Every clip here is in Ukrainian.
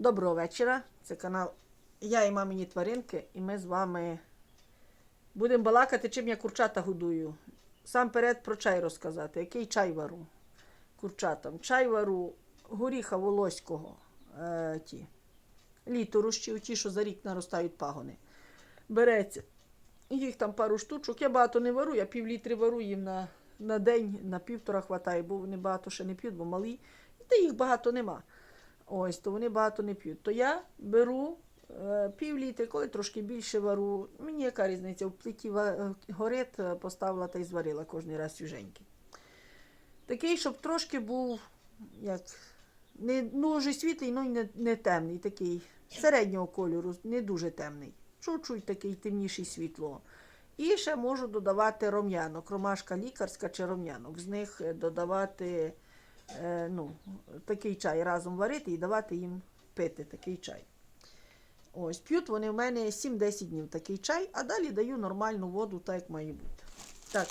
Доброго вечора. Це канал Я і мамині тваринки, і ми з вами будемо балакати, чим я курчата годую. Сам перед про чай розказати. Який чай вару курчатам? Чай вару горіха волоського. Е, ті. Літорущі, ті, що за рік наростають пагони. Береться. Їх там пару штучок. Я багато не вару, я пів літри вару їм на, на день, на півтора хватає, бо вони багато ще не п'ють, бо малі. Та їх багато нема. Ось, то вони багато не п'ють. То я беру е, пів літри, коли трошки більше вару. Мені яка різниця? В плиті е, горить, е, поставила та й зварила кожен раз свіженький. Такий, щоб трошки був, як, не дуже світлий, ну не, не темний, такий середнього кольору, не дуже темний. Чуть-чуть такий темніший світло. І ще можу додавати ром'янок, ромашка лікарська чи ром'янок. З них додавати ну, такий чай разом варити і давати їм пити такий чай. Ось, п'ють вони в мене 7-10 днів такий чай, а далі даю нормальну воду, так як має бути. Так.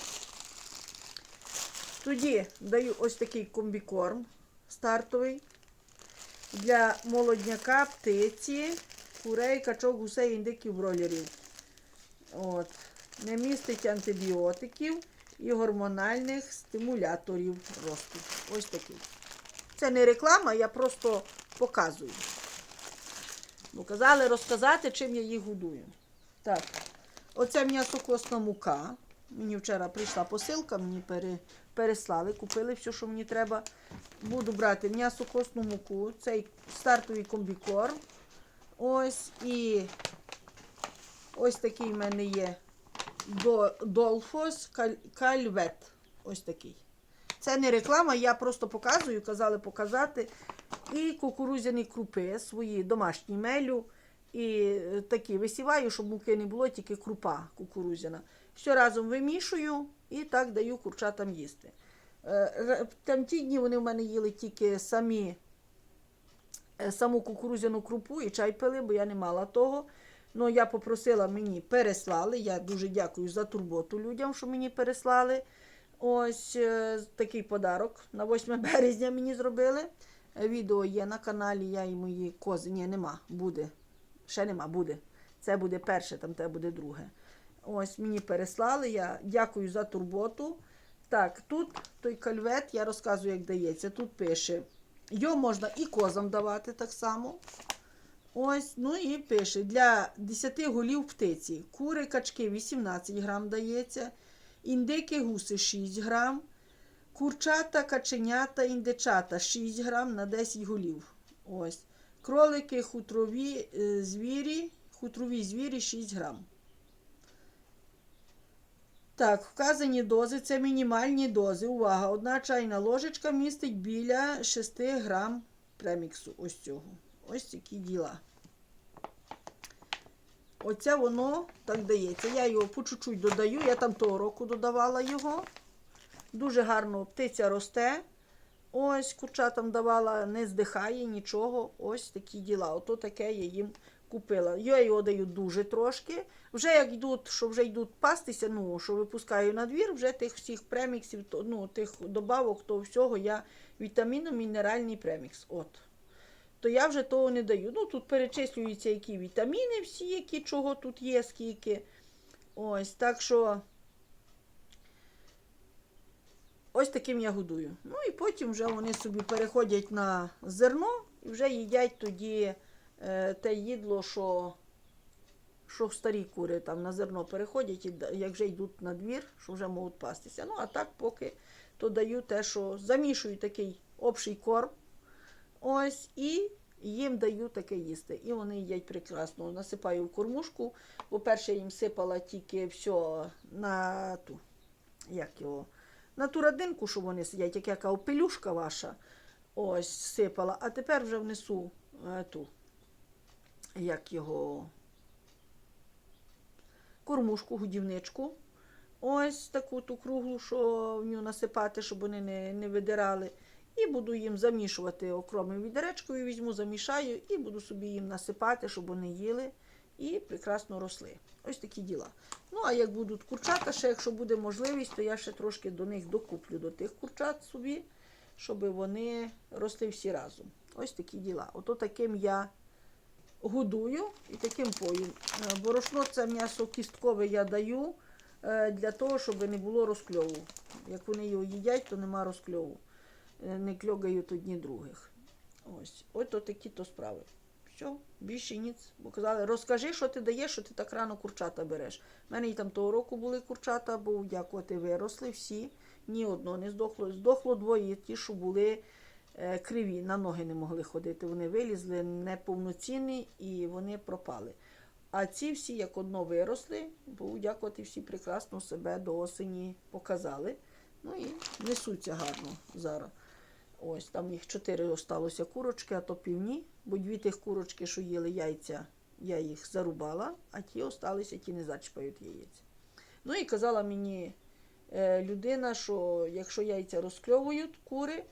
Тоді даю ось такий комбікорм стартовий для молодняка, птиці, курей, качок, гусей, індиків, бролерів. От. Не містить антибіотиків і гормональних стимуляторів росту. Ось такий. Це не реклама, я просто показую. Бо казали розказати, чим я їх годую. Так, оце м'ясокосна мука. Мені вчора прийшла посилка, мені пере, переслали, купили все, що мені треба. Буду брати м'ясокосну муку, цей стартовий комбікорм. Ось і ось такий в мене є Долфос Кальвет. Ось такий. Це не реклама, я просто показую, казали показати. І кукурудзяні крупи свої домашні мелю. І е, такі висіваю, щоб муки не було, тільки крупа кукурудзяна. Все разом вимішую і так даю курчатам їсти. Е, Там ті дні вони в мене їли тільки самі е, саму кукурудзяну крупу і чай пили, бо я не мала того. Ну, я попросила мені переслали. Я дуже дякую за турботу людям, що мені переслали. Ось е, такий подарок на 8 березня мені зробили. Відео є на каналі, я і мої кози. Ні, нема, буде. Ще нема, буде. Це буде перше, там те буде друге. Ось мені переслали. Я дякую за турботу. Так, тут той кальвет, я розказую, як дається. Тут пише, його можна і козам давати так само. Ось, ну і пише, для 10 голів птиці. Кури, качки 18 грам дається, індики, гуси 6 грам, курчата, каченята, індичата 6 грам на 10 голів. Ось. Кролики, хутрові е, звірі, хутрові звірі 6 грам. Так, вказані дози це мінімальні дози. Увага! Одна чайна ложечка містить біля 6 грам преміксу. Ось цього. Ось такі діла. Оце воно так дається. Я його по чуть-чуть додаю. Я там того року додавала його. Дуже гарно птиця росте. Ось курчатам давала, не здихає нічого. Ось такі діла. Ото таке я їм купила. Я його даю дуже трошки. Вже як йдуть, що вже йдуть пастися, ну, що випускаю на двір, вже тих всіх преміксів, ну, тих добавок, того всього я вітамінно-мінеральний премікс. От то я вже того не даю. Ну, тут перечислюються які вітаміни, всі, які чого тут є, скільки. Ось, так що ось таким я годую. Ну і потім вже вони собі переходять на зерно і вже їдять тоді е, те їдло, що, що старі кури там на зерно переходять, і як вже йдуть на двір, що вже можуть пастися. Ну, а так поки то даю те, що замішую такий общий корм. Ось і їм даю таке їсти. І вони їдять прекрасно. Насипаю в кормушку. По-перше, їм сипала тільки все на ту, як його, на ту родинку, що вони сидять, як яка пелюшка ваша. Ось сипала. А тепер вже внесу е, ту, як його кормушку, годівничку. Ось таку ту круглу, що в нього насипати, щоб вони не, не видирали. І буду їм замішувати окремою відеречкою, візьму, замішаю і буду собі їм насипати, щоб вони їли і прекрасно росли. Ось такі діла. Ну, а як будуть курчата, ще якщо буде можливість, то я ще трошки до них докуплю до тих курчат собі, щоб вони росли всі разом. Ось такі діла. Ото таким я годую і таким пою. Е, Борошно це м'ясо кісткове я даю е, для того, щоб не було розкльову. Як вони його їдять, то нема розкльову. Е, Не кльогають одні других. Ось, от такі то справи. Все, більше ніц. Бо казали, розкажи, що ти даєш, що ти так рано курчата береш. У мене і там того року були курчата, бо дякувати виросли всі. Ні одного не здохло. Здохло двоє, ті, що були е, криві, на ноги не могли ходити. Вони вилізли неповноцінні і вони пропали. А ці всі як одно виросли, бо дякувати всі прекрасно себе до осені показали. Ну і несуться гарно зараз. Ось там їх чотири осталося курочки, а то півні, бо дві тих курочки, що їли яйця, я їх зарубала, а ті осталися, ті не зачіпають яєць. Ну і казала мені е, людина, що якщо яйця розкльовують кури,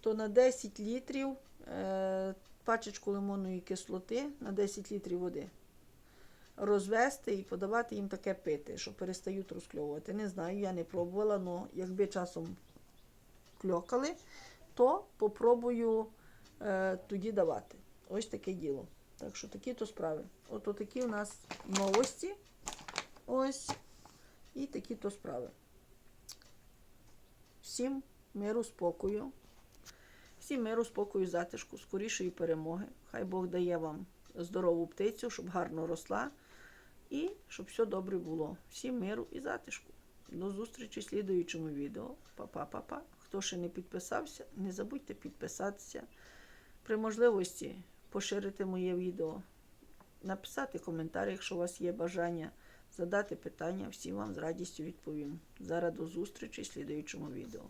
то на 10 літрів е, пачечку лимонної кислоти на 10 літрів води розвести і подавати їм таке пити, що перестають розкльовувати. Не знаю, я не пробувала, але якби часом кльокали, то попробую е, тоді давати. Ось таке діло. Так що такі то справи. От такі у нас новості. Ось. І такі то справи. Всім миру, спокою. Всім миру, спокою, затишку, скорішої перемоги. Хай Бог дає вам здорову птицю, щоб гарно росла і щоб все добре було. Всім миру і затишку. До зустрічі в слідуючому відео. Па-па-па-па. Хто ще не підписався, не забудьте підписатися. При можливості поширити моє відео, написати коментар, якщо у вас є бажання, задати питання, всім вам з радістю відповім. Зараз до зустрічі в слідуючому відео.